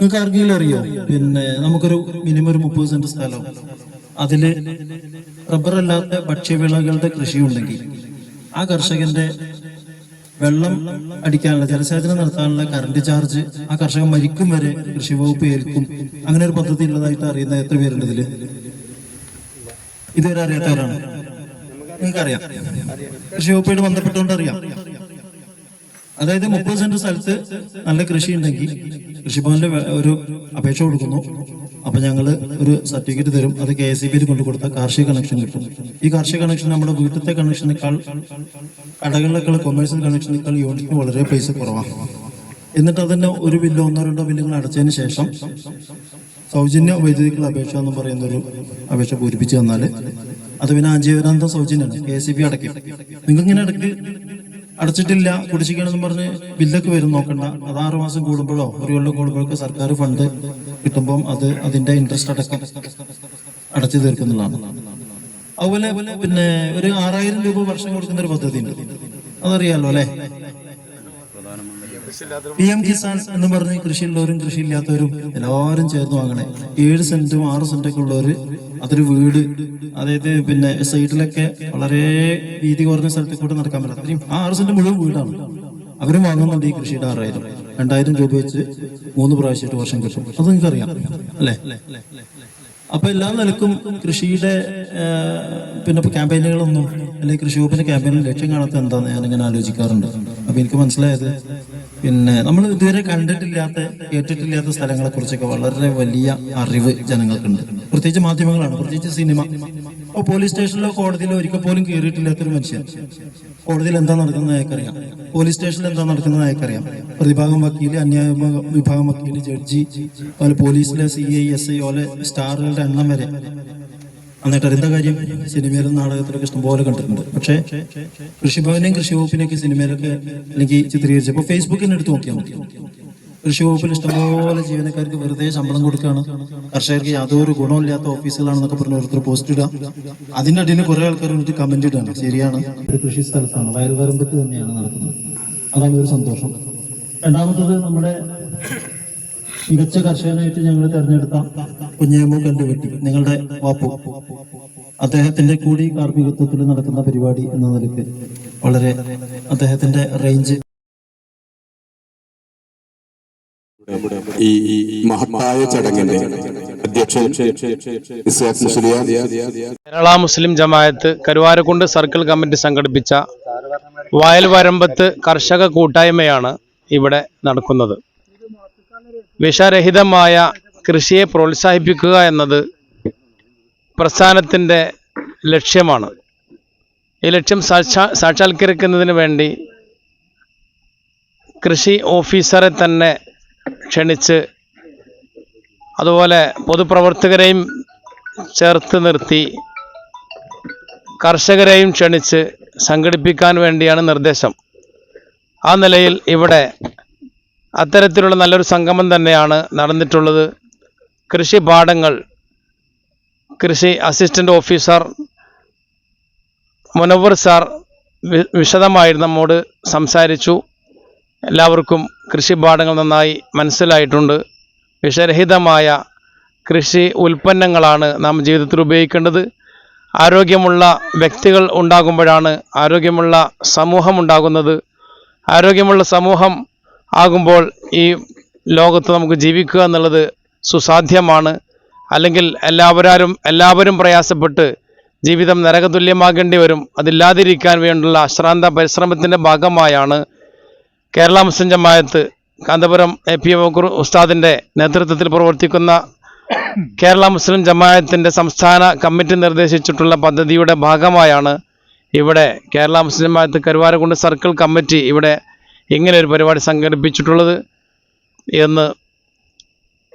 നിങ്ങൾക്ക് ആർക്കെങ്കിലും അറിയോ? പിന്നെ നമുക്കൊരു മിനിമം ഒരു മുപ്പത് സെന്റ് സ്ഥലം. അതിൽ റബ്ബർ അല്ലാത്ത ഭക്ഷ്യവിളകളുടെ കൃഷി ഉണ്ടെങ്കിൽ ആ കർഷകന്റെ വെള്ളം അടിക്കാനുള്ള ജലസേചനം നടത്താനുള്ള കറണ്ട് ചാർജ് ആ കർഷകൻ മരിക്കും വരെ കൃഷി വകുപ്പ് ഏൽക്കും. അങ്ങനെ ഒരു പദ്ധതി ഉള്ളതായിട്ട് അറിയുന്ന എത്ര പേരുണ്ട് ഇതിൽ? ഇതുവരെ അറിയാത്തവരാണ്? നിങ്ങൾക്കറിയാം. കൃഷി വകുപ്പായിട്ട് ബന്ധപ്പെട്ടുകൊണ്ട് അറിയാം. അതായത് മുപ്പത് സെന്റ് സ്ഥലത്ത് നല്ല കൃഷി ഉണ്ടെങ്കിൽ കൃഷിഭവനിൽ ഒരു അപേക്ഷ കൊടുക്കുന്നു. അപ്പൊ ഞങ്ങൾ ഒരു സർട്ടിഫിക്കറ്റ് തരും. അത് കെ എസ് ഇ കൊണ്ടു കൊടുത്താൽ കാർഷിക കണക്ഷൻ കിട്ടും. ഈ കാർഷിക കണക്ഷൻ നമ്മുടെ വീട്ടിലത്തെ കണക്ഷനേക്കാൾ കടകളിലേക്കുള്ള കൊമേഴ്സ്യൽ കണക്ഷനേക്കാൾ യൂണിറ്റിന് വളരെ പൈസ കുറവാണ് എന്നിട്ട് അതിന്റെ ഒരു ബില്ലോ ഒന്നോ രണ്ടോ ബില്ലുകൾ അടച്ചതിന് ശേഷം സൗജന്യ വൈദ്യുതിക്കുള്ള അപേക്ഷ എന്ന് പറയുന്ന ഒരു അപേക്ഷ പൂരിപ്പിച്ചു തന്നാൽ അത് പിന്നെ ആജീവനാന്തം സൗജന്യമാണ്. കെ ഇ ബി അടയ്ക്കും. നിങ്ങൾക്ക് ഇങ്ങനെ ഇടയ്ക്ക് അടച്ചിട്ടില്ല കുടിശ്ശിക്കണമെന്ന് പറഞ്ഞ് ബില്ലൊക്കെ വരും നോക്കണ്ട. അത് ആറു മാസം കൂടുമ്പോഴോ ഒരു കൊല്ലം കൂടുമ്പോഴൊക്കെ സർക്കാർ ഫണ്ട് കിട്ടുമ്പോൾ അത് അതിന്റെ ഇൻട്രസ്റ്റ് അടക്കം അടച്ചു തീർക്കുന്നതാണ്. അതുപോലെ പിന്നെ ഒരു ആറായിരം രൂപ വർഷം കൊടുക്കുന്ന ഒരു പദ്ധതി ഉണ്ട് അതറിയാലോ അല്ലെ? പി എം കിസാൻ എന്ന് പറഞ്ഞ് കൃഷിയുള്ളവരും കൃഷിയില്ലാത്തവരും എല്ലാവരും ചേർന്ന് വാങ്ങണേ. ഏഴ് സെന്റും ആറ് സെന്റൊക്കെ ഉള്ളവര് അതൊരു വീട്. അതായത് പിന്നെ സൈഡിലൊക്കെ വളരെ വീതി കുറഞ്ഞ സ്ഥലത്ത് കൂടെ നടക്കാൻ പറ്റില്ല. ആ ആറ് സെന്റ് മുഴുവൻ വീടാണ്. അവരും വാങ്ങുന്നുണ്ട് ഈ കൃഷിയുടെ ആറായിരം. രണ്ടായിരം രൂപ വെച്ച് മൂന്ന് പ്രാവശ്യമായിട്ട് വർഷം കിട്ടും. അത് നിങ്ങൾക്ക് അറിയാം അല്ലേ? അപ്പൊ എല്ലാ നിലക്കും കൃഷിയുടെ പിന്നെ ക്യാമ്പയിനുകളൊന്നും അല്ലെങ്കിൽ കൃഷി വകുപ്പിന്റെ ക്യാമ്പയിനിൽ ലക്ഷ്യം കാണാത്ത എന്താന്ന് ഞാൻ ഇങ്ങനെ ആലോചിക്കാറുണ്ട്. അപ്പൊ എനിക്ക് മനസ്സിലായത് പിന്നെ നമ്മൾ ഇതുവരെ കണ്ടിട്ടില്ലാത്ത കേട്ടിട്ടില്ലാത്ത സ്ഥലങ്ങളെ കുറിച്ചൊക്കെ വളരെ വലിയ അറിവ് ജനങ്ങൾക്കുണ്ട്. പ്രത്യേകിച്ച് മാധ്യമങ്ങളാണ്. പ്രത്യേകിച്ച് സിനിമ. അപ്പോൾ പോലീസ് സ്റ്റേഷനിലോ കോടതിയിലോ ഒരിക്കൽ പോലും കയറിയിട്ടില്ലാത്തൊരു മനുഷ്യൻ. കോടതിയിൽ എന്താ നടക്കുന്നത് അയാൾക്കറിയാം. പോലീസ് സ്റ്റേഷനിൽ എന്താ നടക്കുന്നത് അയാൾക്കറിയാം. പ്രതിഭാഗം വക്കീൽ അന്യായ വിഭാഗം- വിഭാഗം വക്കീൽ ജഡ്ജി അതുപോലെ പോലീസിലെ സി ഐ എസ് ഐ ഓലെ സ്റ്റാറുകളുടെ എണ്ണം വരെ. എന്നിട്ട് എന്താ കാര്യം? സിനിമയിലും നാടകത്തിലൊക്കെ ഇഷ്ടംപോലെ കണ്ടിട്ടുണ്ട്. പക്ഷേ കൃഷിഭവനെയും കൃഷി വകുപ്പിനെയൊക്കെ സിനിമയിലൊക്കെ അല്ലെങ്കിൽ ചിത്രീകരിച്ചപ്പോൾ ഫേസ്ബുക്കിന് എടുത്ത് നോക്കിയാൽ മതി. കൃഷി വകുപ്പിൽ ഇഷ്ടംപോലെ ജീവനക്കാർക്ക് വെറുതെ ശമ്പളം കൊടുക്കുകയാണ്. കർഷകർക്ക് യാതൊരു ഗുണമില്ലാത്ത ഓഫീസുകളാണെന്നൊക്കെ പറഞ്ഞ് ഓരോരുത്തർ പോസ്റ്റ് ഇടാം അതിന്റെ അടിയിൽ കുറേ ആൾക്കാർ എനിക്ക് കമന്റ് ഇടാണ് ശരിയാണ്. കൃഷി സ്ഥലത്താണ്. വയൽവരമ്പത്ത് തന്നെയാണ് നടക്കുന്നത്. അതാണ് ഒരു സന്തോഷം. രണ്ടാമത്തത് നമ്മുടെ മികച്ച കർഷകനായിട്ട് ഞങ്ങൾ തെരഞ്ഞെടുത്ത കുഞ്ഞേമു വെട്ടി നിങ്ങളുടെ വാപ്പു. അദ്ദേഹത്തിന്റെ കൂടി കാർമ്മികത്വത്തിൽ നടക്കുന്ന പരിപാടി എന്ന നിലയ്ക്ക് വളരെ അദ്ദേഹത്തിന്റെ റേഞ്ച് ഈ മഹത്തായ ചടങ്ങിന്റെ അധ്യക്ഷൻ കേരള മുസ്ലിം ജമായത്ത് കരുവാരക്കുണ്ട് സർക്കിൾ കമ്മിറ്റി സംഘടിപ്പിച്ച വയൽ വരമ്പത്ത് കർഷക കൂട്ടായ്മയാണ് ഇവിടെ നടക്കുന്നത്. വിഷരഹിതമായ കൃഷിയെ പ്രോത്സാഹിപ്പിക്കുക എന്നത് പ്രസ്ഥാനത്തിന്റെ ലക്ഷ്യമാണ്. ഈ ലക്ഷ്യം സാക്ഷാ സാക്ഷാത്കരിക്കുന്നതിന് വേണ്ടി കൃഷി ഓഫീസറെ തന്നെ ക്ഷണിച്ച് അതുപോലെ പൊതുപ്രവർത്തകരെയും ചേർത്ത് നിർത്തി കർഷകരെയും ക്ഷണിച്ച് സംഘടിപ്പിക്കാൻ വേണ്ടിയാണ് നിർദ്ദേശം. ആ നിലയിൽ ഇവിടെ അത്തരത്തിലുള്ള നല്ലൊരു സംഗമം തന്നെയാണ് നടന്നിട്ടുള്ളത്. കൃഷി പാഠങ്ങൾ കൃഷി അസിസ്റ്റന്റ് ഓഫീസർ മുനവർ സാർ വിശദമായി നമ്മോട് സംസാരിച്ചു. എല്ലാവർക്കും കൃഷിപാഠങ്ങൾ നന്നായി മനസ്സിലായിട്ടുണ്ട്. വിഷരഹിതമായ കൃഷി ഉൽപ്പന്നങ്ങളാണ് നാം ജീവിതത്തിൽ ഉപയോഗിക്കേണ്ടത്. ആരോഗ്യമുള്ള വ്യക്തികൾ ഉണ്ടാകുമ്പോഴാണ് ആരോഗ്യമുള്ള സമൂഹം ഉണ്ടാകുന്നത്. ആരോഗ്യമുള്ള സമൂഹം ആകുമ്പോൾ ഈ ലോകത്ത് നമുക്ക് ജീവിക്കുക എന്നുള്ളത് സുസാധ്യമാണ്. അല്ലെങ്കിൽ എല്ലാവരും എല്ലാവരും പ്രയാസപ്പെട്ട് ജീവിതം നരകതുല്യമാകേണ്ടി വരും. അതില്ലാതിരിക്കാൻ വേണ്ടിയുള്ള അശ്രാന്ത പരിശ്രമത്തിന്റെ ഭാഗമായാണ് കേരള മുസ്ലിം ജമായത്ത് കാന്തപുരം എ പി ഉസ്താദിന്റെ ഉസ്താദിന്റെ നേതൃത്വത്തിൽ പ്രവർത്തിക്കുന്ന കേരള മുസ്ലിം ജമായത്തിന്റെ സംസ്ഥാന കമ്മിറ്റി നിർദ്ദേശിച്ചിട്ടുള്ള പദ്ധതിയുടെ ഭാഗമായാണ് ഇവിടെ കേരള മുസ്ലിം ജമായത്ത് കരുവാരക്കുണ്ട് സർക്കിൾ കമ്മിറ്റി ഇവിടെ ഇങ്ങനെ ഒരു പരിപാടി സംഘടിപ്പിച്ചിട്ടുള്ളത് എന്ന്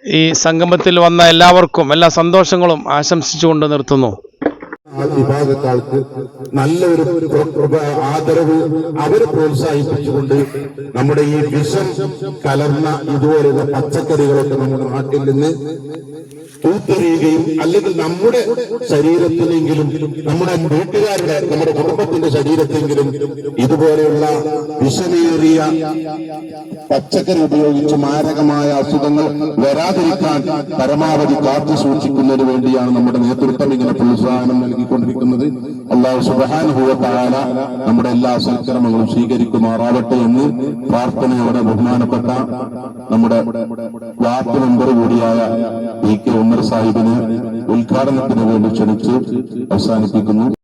ഈ സംഗമത്തിൽ വന്ന എല്ലാവർക്കും എല്ലാ സന്തോഷങ്ങളും ആശംസിച്ചുകൊണ്ട് നിർത്തുന്നു. ആ നല്ല ഒരു ആദരവ് അവരെ പ്രോത്സാഹിപ്പിച്ചുകൊണ്ട് നമ്മുടെ ഈ വിഷം കലർന്ന ഇതുപോലെയുള്ള പച്ചക്കറികളൊക്കെ നമ്മുടെ നാട്ടിൽ നിന്ന് തൂത്തെറിയുകയും അല്ലെങ്കിൽ നമ്മുടെ ശരീരത്തിലെങ്കിലും നമ്മുടെ വീട്ടുകാരുടെ നമ്മുടെ കുടുംബത്തിന്റെ ശരീരത്തെങ്കിലും ഇതുപോലെയുള്ള വിഷമേറിയ പച്ചക്കറി ഉപയോഗിച്ച് മാരകമായ അസുഖങ്ങൾ വരാതിരിക്കാൻ പരമാവധി കാത്തു സൂക്ഷിക്കുന്നതിന് വേണ്ടിയാണ് നമ്മുടെ നേതൃത്വം ഇങ്ങനെ പ്രോത്സാഹനം നൽകിക്കൊണ്ടിരിക്കുന്നത്. അള്ളാഹു സുബാനുഭവത്തായ നമ്മുടെ എല്ലാ സൽക്കർമ്മങ്ങളും സ്വീകരിക്കുമാറാവട്ടെ എന്ന് പ്രാർത്ഥനയോടെ ബഹുമാനപ്പെട്ട നമ്മുടെ വാർഡ് മെമ്പർ കൂടിയായ ഇ കെ ഉമ്മർ സാഹിബിനെ ഉദ്ഘാടനത്തിന് വേണ്ടി ക്ഷണിച്ച് അവസാനിപ്പിക്കുന്നു.